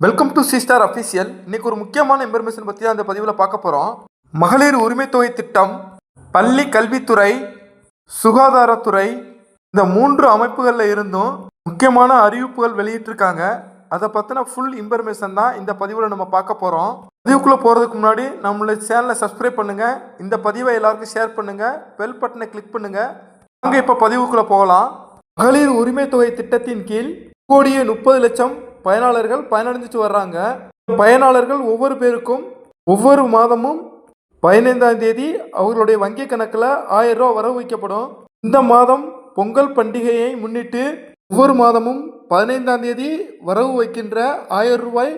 Welcome to C star official இன்னைக்கு ஒரு முக்கியமான இன்ஃபர்மேஷன் பற்றி தான் இந்த பதிவில் பார்க்க போகிறோம் மகளிர் உரிமைத்தொகை திட்டம் பள்ளி கல்வித்துறை சுகாதாரத்துறை இந்த மூன்று அமைப்புகளில் இருந்தும் முக்கியமான அறிவிப்புகள் வெளியிட்டிருக்காங்க. அதை பற்றின ஃபுல் இன்ஃபர்மேஷன் தான் இந்த பதிவில் நம்ம பார்க்க போகிறோம் பதிவுக்குள்ளே போகிறதுக்கு முன்னாடி நம்மளுடைய சேனலை சப்ஸ்கிரைப் பண்ணுங்கள் இந்த பதிவை எல்லாருக்கும் ஷேர் பண்ணுங்கள் பெல் பட்டனை கிளிக் பண்ணுங்கள் நாங்கள் இப்போ பதிவுக்குள்ளே போகலாம். மகளிர் உரிமை தொகை திட்டத்தின் கீழ் கோடியே முப்பது லட்சம் பயனாளர்கள் பயனடைஞ்சிட்டு வர்றாங்க. பயனாளர்கள் ஒவ்வொரு பேருக்கும் ஒவ்வொரு மாதமும் பதினைந்தாம் தேதி அவர்களுடைய வங்கி கணக்கில் ஆயிரம் ரூபா வரவு வைக்கப்படும். இந்த மாதம் பொங்கல் பண்டிகையை முன்னிட்டு ஒவ்வொரு மாதமும் பதினைந்தாம் தேதி வரவு வைக்கின்ற ஆயிரம் ரூபாய்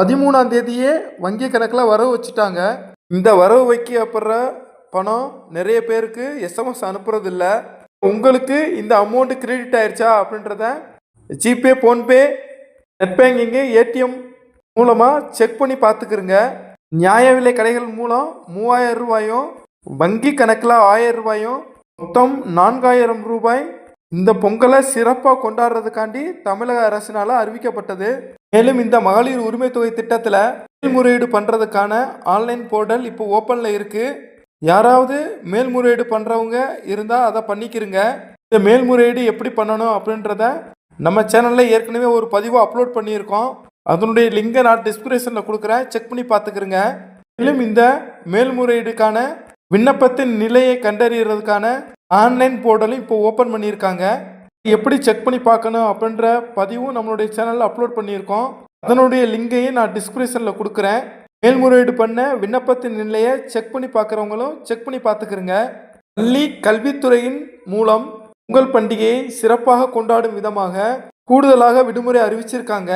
பதிமூணாம் தேதியே வங்கி கணக்கில் வரவு வச்சுட்டாங்க. இந்த வரவு வைக்கப்படுற பணம் நிறைய பேருக்கு எஸ்எம்எஸ் அனுப்புறதில்ல. உங்களுக்கு இந்த அமௌண்ட் கிரெடிட் ஆயிடுச்சா அப்படின்றத GPay PhonePe net banking ATM மூலமாக செக் பண்ணி பார்த்துக்கிறங்க. நியாய விலை கடைகள் மூலம் மூவாயிரம் ரூபாயும் வங்கி கணக்கில் ஆயிரம் ரூபாயும் மொத்தம் நான்காயிரம் ரூபாய் இந்த பொங்கலை சிறப்பாக கொண்டாடுறதுக்காண்டி தமிழக அரசினால் அறிவிக்கப்பட்டது. மேலும் இந்த மகளிர் உரிமை தொகை திட்டத்தில் மேல்முறையீடு பண்ணுறதுக்கான ஆன்லைன் போர்ட்டல் இப்போ ஓப்பனில் இருக்குது யாராவது மேல்முறையீடு பண்ணுறவங்க இருந்தால் அதை பண்ணிக்கிறங்க இந்த மேல்முறையீடு எப்படி பண்ணணும் அப்படின்றத நம்ம சேனலில் ஏற்கனவே ஒரு பதிவு அப்லோட் பண்ணியிருக்கோம். அதனுடைய லிங்கை நான் டிஸ்கிரிப்ஷனில் கொடுக்குறேன். செக் பண்ணி பார்த்துக்கிறேங்க. மேலும் இந்த மேல்முறையீடுக்கான விண்ணப்பத்தின் நிலையை கண்டறியறதுக்கான ஆன்லைன் போர்ட்டலும் இப்போ ஓப்பன் பண்ணியிருக்காங்க. எப்படி செக் பண்ணி பார்க்கணும் அப்படின்ற பதிவும் நம்மளுடைய சேனலில் அப்லோட் பண்ணியிருக்கோம். அதனுடைய லிங்கையும் நான் டிஸ்கிரிப்ஷனில் கொடுக்குறேன். மேல்முறையீடு பண்ண விண்ணப்பத்தின் நிலையை செக் பண்ணி பார்க்குறவங்களும் செக் பண்ணி பார்த்துக்கிறங்க. பள்ளி கல்வித்துறையின் மூலம் பொங்கல் பண்டிகையை சிறப்பாக கொண்டாடும் விதமாக கூடுதலாக விடுமுறை அறிவிச்சிருக்காங்க.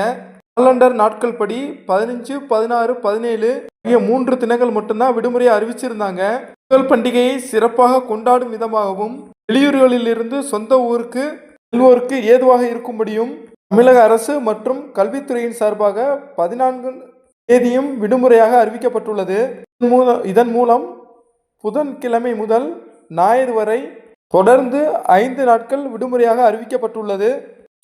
காலண்டர் நாட்கள் படி பதினஞ்சு பதினாறு பதினேழு ஆகிய மூன்று தினங்கள் மட்டும்தான் விடுமுறையை அறிவிச்சிருந்தாங்க. பொங்கல் பண்டிகையை சிறப்பாக கொண்டாடும் விதமாகவும் வெளியூர்களிலிருந்து சொந்த ஊருக்கு செல்வோருக்கு ஏதுவாக இருக்கும்படியும் தமிழக அரசு மற்றும் கல்வித்துறையின் சார்பாக பதினான்கு தேதியும் விடுமுறையாக அறிவிக்கப்பட்டுள்ளது. இதன் மூலம் இதன் மூலம் புதன்கிழமை முதல் ஞாயிறு வரை தொடர்ந்து ஐந்து நாட்கள் விடுமுறையாக அறிவிக்கப்பட்டுள்ளது.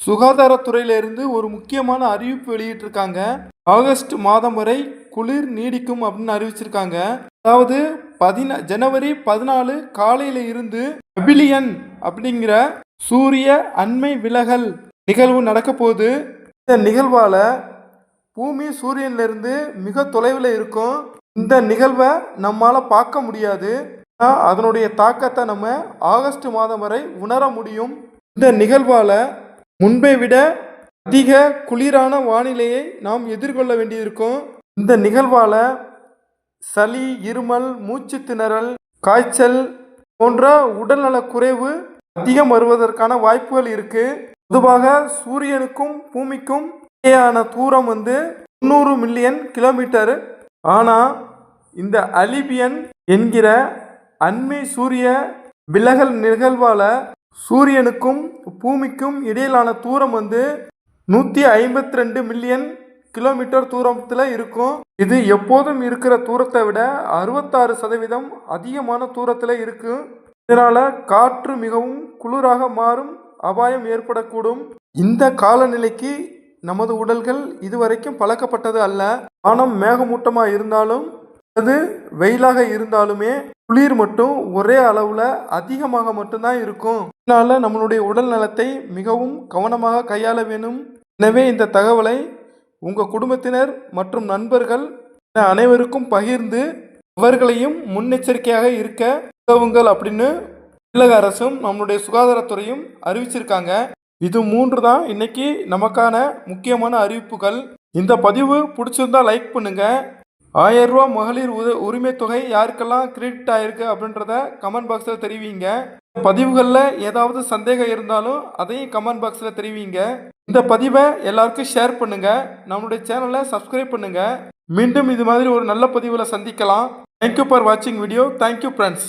சுகாதாரத்துறையிலிருந்து ஒரு முக்கியமான அறிவிப்பு வெளியிட்டிருக்காங்க. ஆகஸ்ட் மாதம் வரை குளிர் நீடிக்கும் அப்படின்னு அறிவிச்சிருக்காங்க. அதாவது பதின ஜனவரி பதினாலு காலையில இருந்து அபிலியன் அப்படிங்கிற சூரிய அண்மை விலகல் நிகழ்வு நடக்க போகுது. இந்த நிகழ்வால பூமி சூரியன்லேருந்து மிக தொலைவில் இருக்கும். இந்த நிகழ்வை நம்மால் பார்க்க முடியாது. அதனுடைய தாக்கத்தை நம்ம ஆகஸ்ட் மாதம் வரை உணர முடியும். இந்த நிகழ்வால் முன்பை விட அதிக குளிரான வானிலையை நாம் எதிர்கொள்ள வேண்டியிருக்கும். இந்த நிகழ்வால் சளி இருமல் மூச்சு திணறல் காய்ச்சல் போன்ற உடல்நலக் குறைவு அதிகம் வருவதற்கான வாய்ப்புகள் இருக்கு. பொதுவாக சூரியனுக்கும் பூமிக்கும் இடையான தூரம் வந்து முந்நூறு மில்லியன் கிலோமீட்டர். ஆனால் இந்த அலிபியன் என்கிற அண்மை சூரிய விலகல் நிகழ்வால் சூரியனுக்கும் பூமிக்கும் இடையிலான தூரம் வந்து நூற்றி ஐம்பத்தி ரெண்டு மில்லியன் கிலோமீட்டர் தூரத்தில் இருக்கும். இது எப்போதும் இருக்கிற தூரத்தை விட அறுபத்தாறு சதவீதம் அதிகமான தூரத்தில் இருக்கும் இதனால் காற்று மிகவும் குளிராக மாறும் அபாயம் ஏற்படக்கூடும். இந்த காலநிலைக்கு நமது உடல்கள் இதுவரைக்கும் பழக்கப்பட்டது அல்ல. வானம் மேகமூட்டமாக இருந்தாலும் அது வெயிலாக இருந்தாலுமே குளிர் மட்டும் ஒரே அளவில் அதிகமாக மட்டும்தான் இருக்கும். இதனால் நம்மளுடைய உடல் நலத்தை மிகவும் கவனமாக கையாள வேணும் எனவே இந்த தகவலை உங்கள் குடும்பத்தினர் மற்றும் நண்பர்கள் அனைவருக்கும் பகிர்ந்து அவர்களையும் முன்னெச்சரிக்கையாக இருக்க உதவுங்கள் அப்படின்னு தமிழக அரசும் நம்மளுடைய சுகாதாரத்துறையும் அறிவிச்சிருக்காங்க. இது மூன்று தான் இன்னைக்கு நமக்கான முக்கியமான அறிவிப்புகள். இந்த பதிவு பிடிச்சிருந்தா லைக் பண்ணுங்கள் ஆயிரம் ரூபா மகளிர் உத உரிமை தொகை யாருக்கெல்லாம் கிரெடிட் ஆயிருக்கு அப்படின்றத கமெண்ட் பாக்ஸில் தெரிவிங்க. பதிவுகளில் ஏதாவது சந்தேகம் இருந்தாலும் அதையும் கமெண்ட் பாக்ஸில் தெரிவிங்க. இந்த பதிவை எல்லாருக்கும் ஷேர் பண்ணுங்க. நம்மளுடைய சேனலை சப்ஸ்கிரைப் பண்ணுங்க. மீண்டும் இது மாதிரி ஒரு நல்ல பதிவில் சந்திக்கலாம். தேங்க்யூ ஃபார் வாட்சிங் வீடியோ தேங்க்யூ ஃப்ரெண்ட்ஸ்